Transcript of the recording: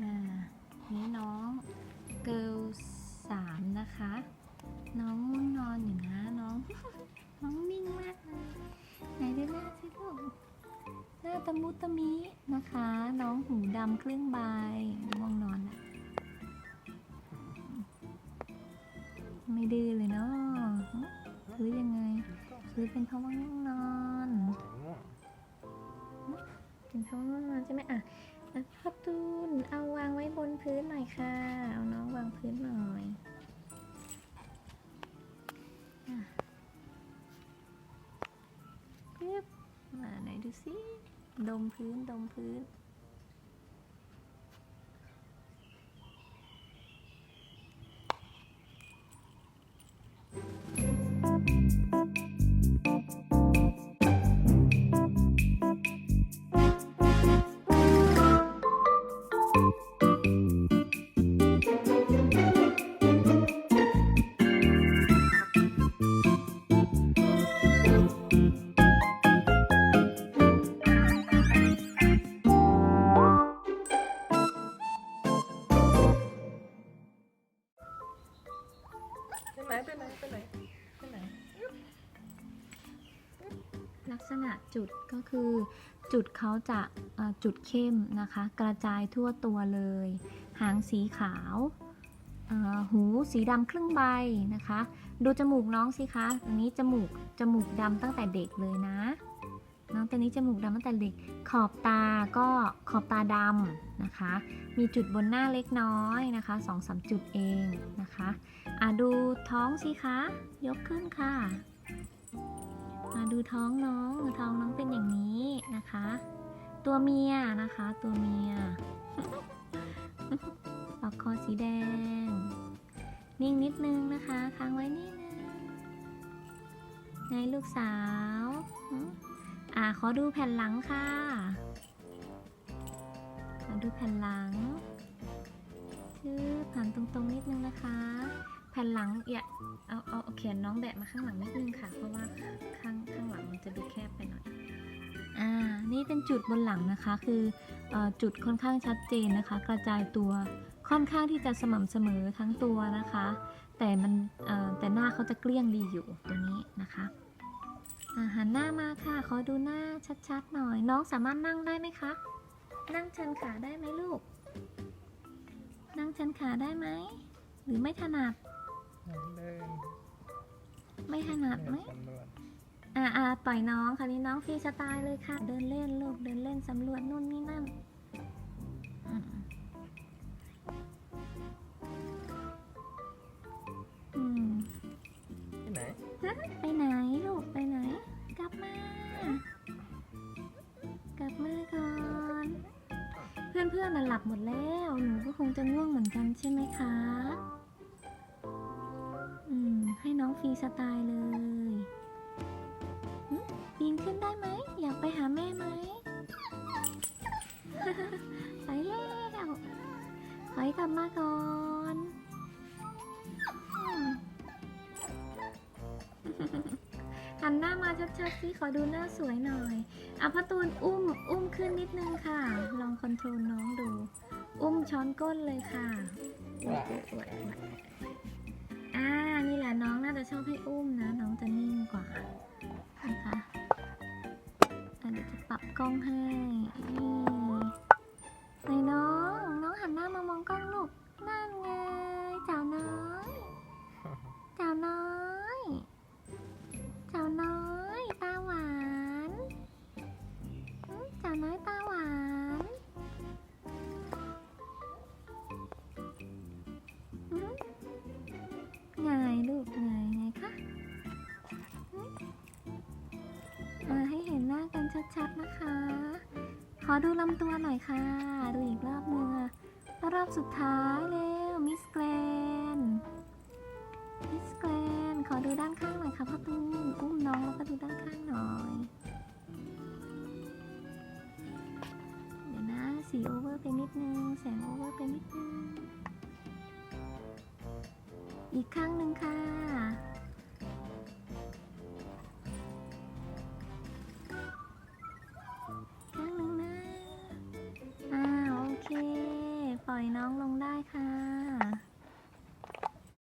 อ่านี่น้องเกิลสามนะคะ น้องง่วงนอนอยู่นะน้อง น้องนิ่งมากเลยไหนดูหน้าสิลูกหน้าตะมุตะมินะคะ น้องหูดำครึ่งใบง่วงนอนอะไม่ดื้อเลยเนาะหรือยังไงหรือเป็นเพราะว่าง่วงนอนเป็นเพราะว่าง่วงนอนใช่ไหมอะ อะพ่อตูนเอาวางไว้บนพื้นหน่อยค่ะ เอาน้องวางพื้นหน่อยปึ๊บมาไหนดูสิ ดมพื้น ดมพื้น ไหนไปไหนไปไหนไปไหน ลักษณะจุดก็คือจุดเขาจะจุดเข้มนะคะ กระจายทั่วตัวเลย หางสีขาวหูสีดำครึ่งใบนะคะ ดูจมูกน้องสิคะอันนี้จมูกจมูกดำตั้งแต่เด็กเลยนะ น้องตัวนี้จมูกดำตั้งแต่เด็ก ขอบตาก็ขอบตาดำนะคะ มีจุดบนหน้าเล็กน้อยนะคะสองสามจุดเองนะคะอะดูท้องสิคะ ยกขึ้นค่ะมาดูท้องน้องท้องน้องเป็นอย่างนี้นะคะ ตัวเมียนะคะ ตัวเมียปากคอสีแดง นิ่งนิดนึงนะคะค้างไว้นิดนึงไงลูกสาว อ่าขอดูแผ่นหลังค่ะ ขอดูแผ่นหลังชื่อผ่านตรงๆนิดนึงนะคะ แผ่นหลังเอาเอาเอาเขียนน้องแบะมาข้างหลังนิดนึงค่ะ เพราะว่าข้างข้างหลังมันจะดูแคบไปหน่อย อ่า นี่เป็นจุดบนหลังนะคะ คืออจุดค่อนข้างชัดเจนนะคะ กระจายตัวค่อนข้างที่จะสม่ำเสมอทั้งตัวนะคะ แต่มันแต่หน้าเขาจะเกลี้ยงดีอยู่ตัวนี้นะคะ อาหันหน้ามาค่ะ ขอดูหน้าชัดๆหน่อย น้องสามารถนั่งได้ไหมคะ นั่งชันขาได้ไหมลูก นั่งชันขาได้ไหม หรือไม่ถนัด ไม่ถนัดไหมอ่าอ่าปล่อยน้องคราวนี้น้องฟรีสไตล์เลยค่ะ เดินเล่นลูก เดินเล่นสำรวจนู่นนี่นั่น เพื่อนๆน่ะหลับหมดแล้ว หนูก็คงจะง่วงเหมือนกันใช่ไหมคะ อืม ให้น้องฟรีสไตล์เลยปีนขึ้นได้ไหม อยากไปหาแม่ไหม ไปแล้วถอยกลับมาก่อน ชามาชัดๆสิขอดูหน้าสวยหน่อยอะพระตูนอุ้มอุ้มขึ้นนิดนึงค่ะ ลองคอนโทรลน้องดู อุ้มช้อนก้นเลยค่ะอวดอ่านี่แหละน้องน่าจะชอบให้อุ้มนะ น้องจะนิ่งกว่านะคะอะเดี๋ยวจะปรับกล้องให้ ชัดนะคะ ขอดูลำตัวหน่อยค่ะ ดูอีกรอบหนึงอรอบสุดท้ายแล้วมิสแกรนมิสแกรนขอดูด้านข้างหน่อยค่ะพ่อตูนอุ้มน้องแล้วก็ดูด้านข้างหน่อยเดี๋ยวนะสีโอเวอร์ไปนิดนึงแสงโอเวอร์ไปนิดนึงอีกข้างหนึ่งค่ะ น้องลงได้ค่ะ